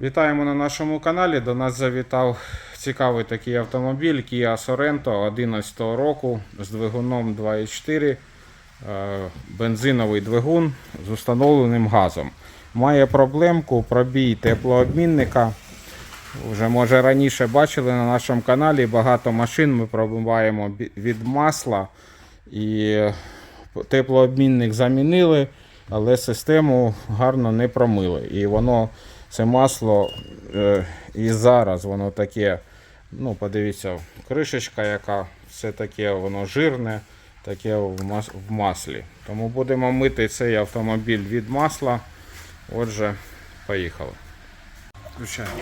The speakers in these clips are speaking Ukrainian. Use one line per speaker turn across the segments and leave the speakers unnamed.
Вітаємо на нашому каналі. До нас завітав цікавий такий автомобіль Kia Sorento 11 року з двигуном 2.4, е, бензиновий двигун з установленим газом. Має проблемку пробій теплообмінника. Вже може раніше бачили на нашому каналі багато машин ми пробиваємо від масла і теплообмінник замінили, але систему гарно не промили. І воно це масло е, і зараз воно таке, ну подивіться, кришечка, яка все таке, воно жирне, таке в, мас- в маслі. Тому будемо мити цей автомобіль від масла. Отже, поїхали. Включаємо.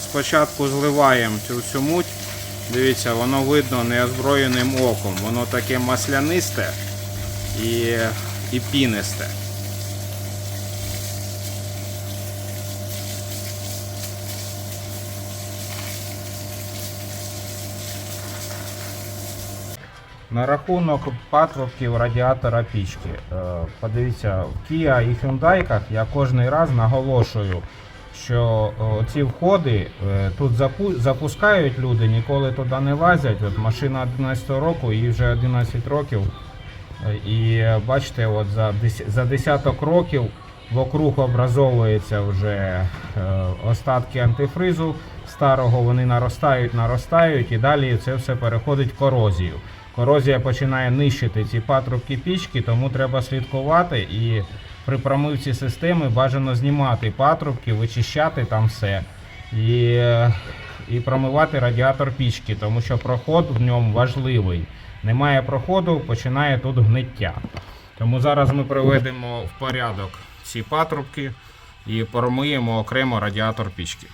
Спочатку зливаємо цю всю муть. Дивіться, воно видно неозброєним оком. Воно таке маслянисте і, і пінисте. На рахунок патрубків радіатора пічки. Е, Подивіться, в Kia і Hyundai я кожен раз наголошую, що е, ці входи е, тут запу- запускають люди, ніколи туди не лазять. От машина 11 року, їй вже 11 років. І бачите, от за, десяток років вокруг образовується вже остатки антифризу старого, вони наростають, наростають і далі це все переходить в корозію. Корозія починає нищити ці патрубки пічки, тому треба слідкувати і при промивці системи бажано знімати патрубки, вичищати там все. І, і промивати радіатор пічки, тому що проход в ньому важливий. Немає проходу, починає тут гниття. Тому зараз ми приведемо в порядок ці патрубки і промиємо окремо радіатор пічки.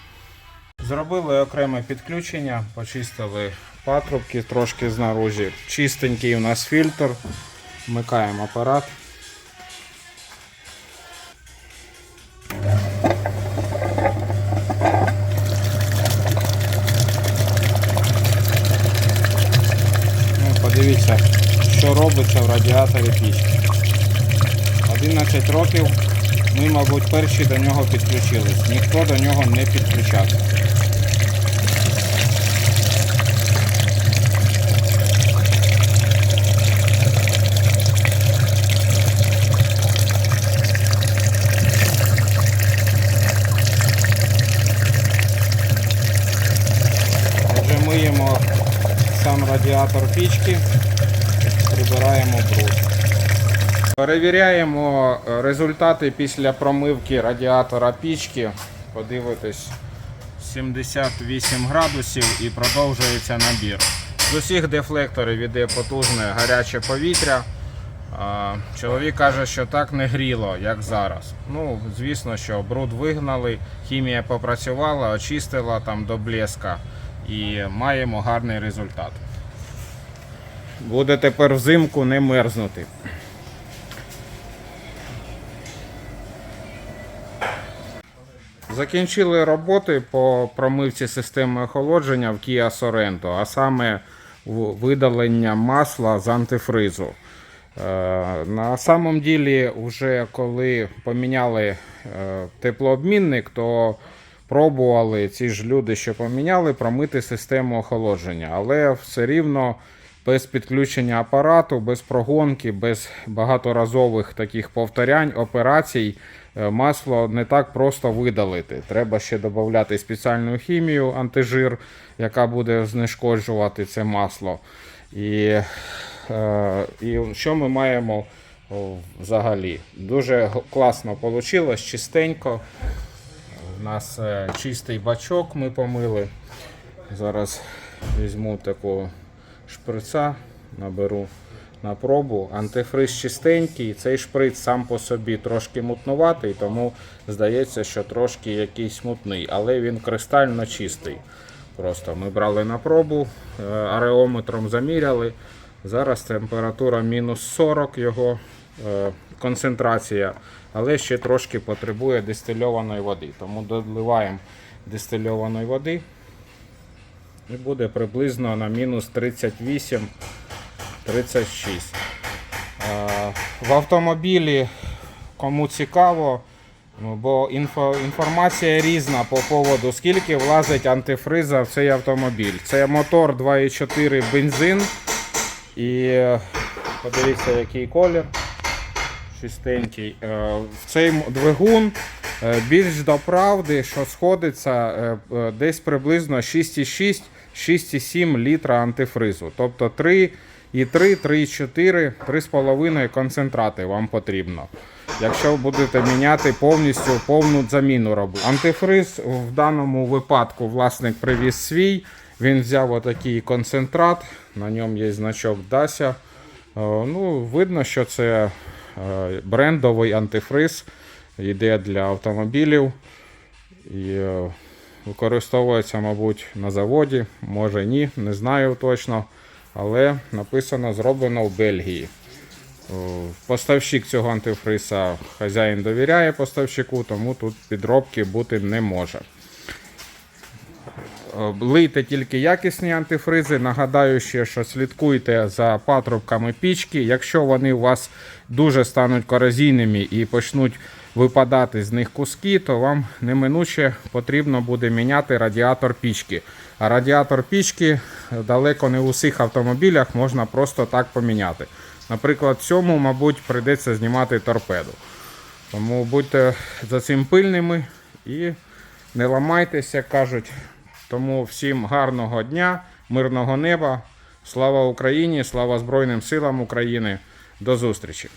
Зробили окреме підключення, почистили патрубки трошки знаружі. Чистенький у нас фільтр. Вмикаємо апарат. Ну, подивіться, що робиться в радіаторі пічки. 11 років ми, мабуть, перші до нього підключились. Ніхто до нього не підключався. Отже, миємо сам радіатор пічки, прибираємо бруд. Перевіряємо е, результати після промивки радіатора пічки. Подивитись 78 градусів і продовжується набір. З усіх дефлекторів іде потужне гаряче повітря. Чоловік каже, що так не гріло, як зараз. Ну, звісно, що бруд вигнали, хімія попрацювала, очистила там до блеска і маємо гарний результат. Буде тепер взимку не мерзнути. Закінчили роботи по промивці системи охолодження в Kia Sorento, а саме видалення масла з антифризу. Е, На самом ділі, вже коли поміняли е, теплообмінник, то пробували ці ж люди, що поміняли, промити систему охолодження. Але все рівно без підключення апарату, без прогонки, без багаторазових таких повторянь, операцій, е, масло не так просто видалити. Треба ще додати спеціальну хімію, антижир, яка буде знешкоджувати це масло. І, е, і що ми маємо взагалі? Дуже класно вийшло, чистенько. У нас е, чистий бачок ми помили. Зараз візьму такого шприца, наберу на пробу. Антифриз чистенький, цей шприц сам по собі трошки мутнуватий, тому здається, що трошки якийсь мутний, але він кристально чистий. Просто ми брали на пробу, е, ареометром заміряли. Зараз температура мінус 40 його концентрація, але ще трошки потребує дистильованої води. Тому доливаємо дистильованої води і буде приблизно на мінус 38-36. Е, В автомобілі, кому цікаво, Ну, Бо інфо, інформація різна по поводу, скільки влазить антифриза в цей автомобіль. Це мотор 2,4 бензин. І е, подивіться, який колір. Чистенький. Е, В цей двигун е, більш до правди, що сходиться е, десь приблизно 6,6-6,7 літра антифризу. Тобто 3,3, 3,4, 3,5 концентрати вам потрібно. Якщо будете міняти повністю повну заміну робити. Антифриз в даному випадку власник привіз свій. Він взяв отакий концентрат, на ньому є значок Дася. Е, Ну, видно, що це е, брендовий антифриз, йде для автомобілів і е, використовується, мабуть, на заводі. Може ні, не знаю точно. Але написано зроблено в Бельгії. Поставщик цього антифриса хазяїн довіряє поставщику, тому тут підробки бути не може. Е, Лийте тільки якісні антифризи. Нагадаю ще, що слідкуйте за патрубками пічки. Якщо вони у вас дуже стануть корозійними і почнуть випадати з них куски, то вам неминуче потрібно буде міняти радіатор пічки. А радіатор пічки далеко не в усіх автомобілях можна просто так поміняти. Наприклад, цьому, мабуть, прийдеться знімати торпеду. Тому будьте за цим пильними і не ламайтеся, кажуть. Тому всім гарного дня, мирного неба. Слава Україні, слава Збройним силам України. До зустрічі!